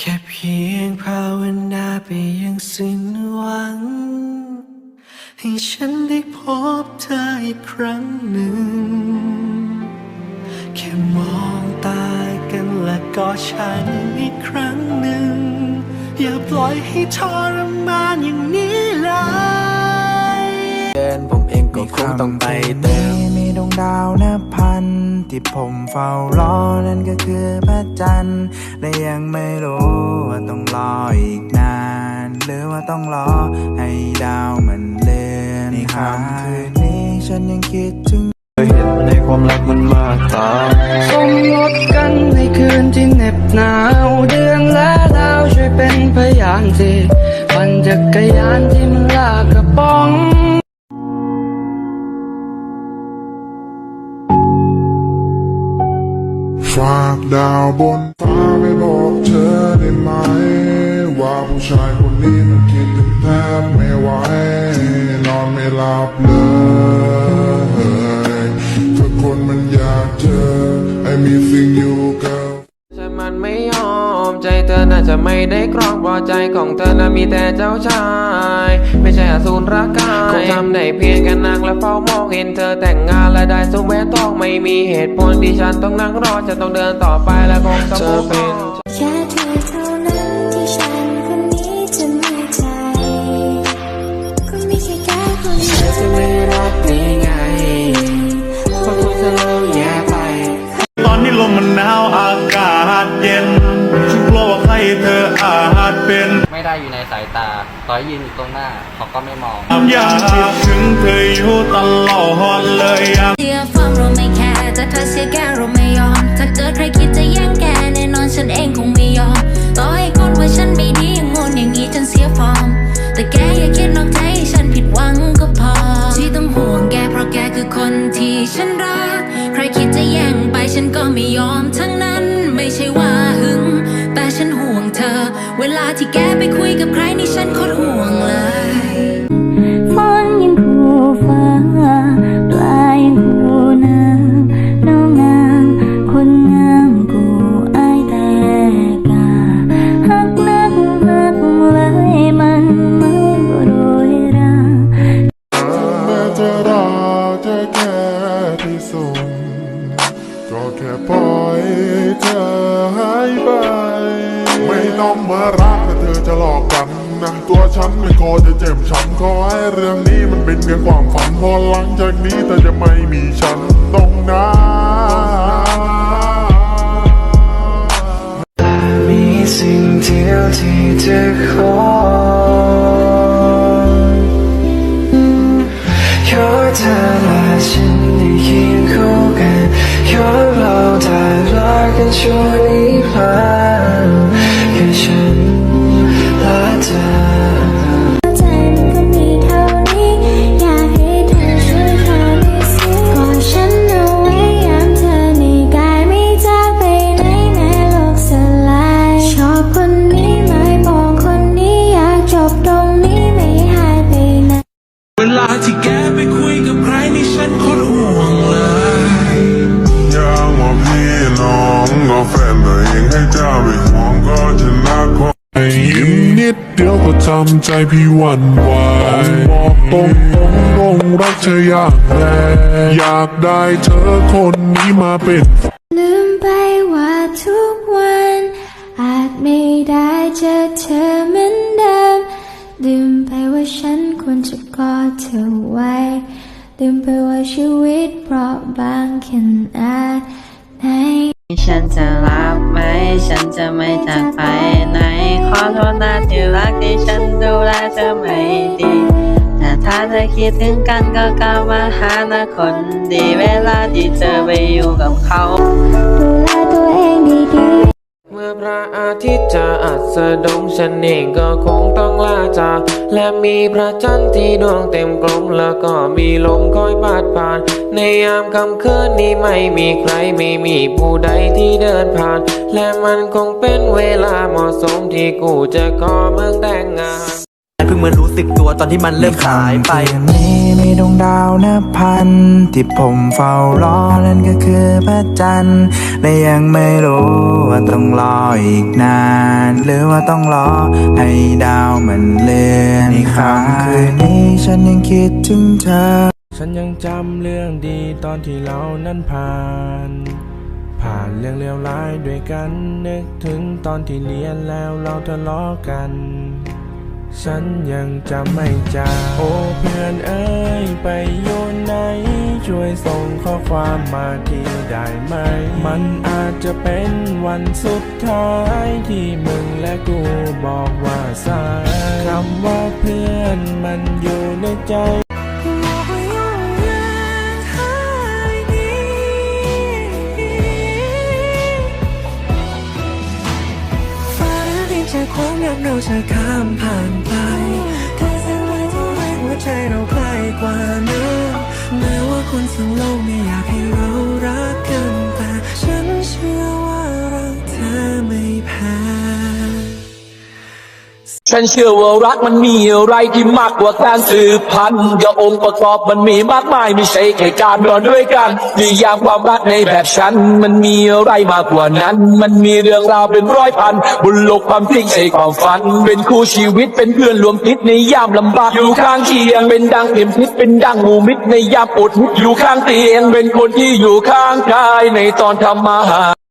แค่เพียงภาวนาไปยังสิ้นหวัง ให้ฉันได้พบเธออีกครั้งหนึ่ง แค่มองตากันและกอดฉันอีกครั้งหนึ่ง อย่าปล่อยให้ทรมานอย่างนี้เลยเดินผมเองก็คงต้องไปเติม ดาวนับพัน ที่ผมเฝ้ารอนั่นก็คือพระจันทร์และยังไม่รู้ว่าต้องรออีกนาน หรือว่าต้องรอให้ดาวมันเลื่อนในค่ำคืนนี้ฉันยังคิดถึงเห็นในความรักมันมากตาสมรสกันในคืนที่เหน็บหนาวเดือนและดาวช่วยเป็นพยานสิปั่นจักรยานที่มันลากกระป๋อง ฝากดาวบนฟ้าไปบอกเธอได้ไหม ว่าผู้ชายคนนี้มันคิดถึงแทบไม่ไหวนอนไม่หลับเลย อไม่ได้ครองเพอใจของเธอน่ะมีแต่เจ้าชาย ไม่ใช่อสูรรักกายคงทำได้เพียงแค่นั่งและเฝ้ามองเห็นเธอแต่งงานและได้สุแหวนทองไม่มีเหตุผลที่ฉันต้องนั่งรอจะต้องเดินต่อไปและคงต้องเธอเป็น อยู่ในสายตาต่อให้ยืนอยู่ตรงหน้า เขาก็ไม่มองอยากคิดถึงเธออยู่ตลอดเลยอยากเสียฟอร์มเราไม่แคร์แต่ถ้าเสียแกเราไม่ยอม ถ้าเกิดใครคิดจะแย่งแกแน่นอนฉันเองคงไม่ยอม ต่อให้คนว่าฉันไม่ดีอย่างงนอย่างนี้จนเสียฟอร์ม แต่แกอย่าคิดนอกใจให้ฉันผิดหวังก็พอ ที่ต้องห่วงแกเพราะแกคือคนที่ฉันรัก ใครคิดจะแย่งไปฉันก็ไม่ยอมทั้ง เวลาที่แกไปคุยกับใครนี่ฉันโคตรห่วง ตัวฉันไม่ขอจะเจ็บช้ำขอให้เรื่องนี้มันเป็นเพียงความฝันพอหลังจากนี้เธอจะไม่มีฉันตรงนั้นมีสิ่งเดียวที่จะขอ ดเดียวก็ทำใจพี่หวั่นไหวบอกตรงตรงลงรักเธออย่างแรงอยากได้เธอคนนี้มาเป็น ลืมไปว่าทุกวัน อาจไม่ได้เจอเธอเหมือนเดิม ลืมไปว่าฉันควรจะกอดเธอไว้ ลืมไปว่าชีวิตเปราะบางขนาดไหน ฉันจะรับไหม ฉันจะไม่จากไปไหน ขอโทษนะที่รักที่ฉันดูแลเธอไม่ดี แต่ถ้าเธอคิดถึงกันก็กลับมาหานะคนดี เวลาที่เธอไปอยู่กับเขา ดูแลตัวเองดี อพระอาทิตย์จะอัสดงฉันเองก็คงต้องลาจากและมีพระจันทร์ที่ดวงเต็มกลมแล้วก็มีลมคอยพาดผ่าน ในยามค่ำคืนนี้ไม่มีใครไม่มีผู้ใดที่เดินผ่าน และมันคงเป็นเวลาเหมาะสมที่กูจะขอมึงแต้ สึกตัวตอนที่มันเริ่มหายไปคืนนี้มีดวงดาวนับพัน ที่ผมเฝ้ารอนั่นก็คือพระจันทร์และยังไม่รู้ว่าต้องรออีกนาน หรือว่าต้องรอให้ดาวมันเลื่อนในค่ำคืนนี้ฉันยังคิดถึงเธอฉันยังจำเรื่องดีตอนที่เรานั้นผ่าน ผ่านเรื่องเลวร้ายด้วยกันนึกถึงตอนที่เรียนแล้วเราทะเลาะกัน ฉันยังจำไม่จางโอ้เพื่อนเอ้ยไปอยู่ไหน ช่วยส่งข้อความมาทีได้ไหม มันอาจจะเป็นวันสุดท้ายที่มึงและกูบอกว่าสายคำว่าเพื่อนมันอยู่ในใจามเราจะข้ามผ่านไปแต่เส้นไว้เท่าไรหัวใจเราใกล้กว่านั้นแม้ว่าคนทั้งโลกไม่อยากให้เร ฉันเชื่อว่ารักมันมีอะไรที่มากกว่าการสืบพันธุ์กับองค์ประกอบมันมีมากมายไม่ใช่แค่การนอนด้วยกันนิยามความรักในแบบฉัน มันมีอะไรมากกว่านั้น มันมีเรื่องราวเป็นร้อยพันบนโลกความจริงใช่ความฝัน เป็นคู่ชีวิตเป็นเพื่อนรวมคิดในยามลำบากอยู่ข้างเคียง เป็นดังเข็มทิศเป็นดังหมูมิตรในยามอดอยู่ข้างเตียง เป็นคนที่อยู่ข้างกายในตอนทำมาหา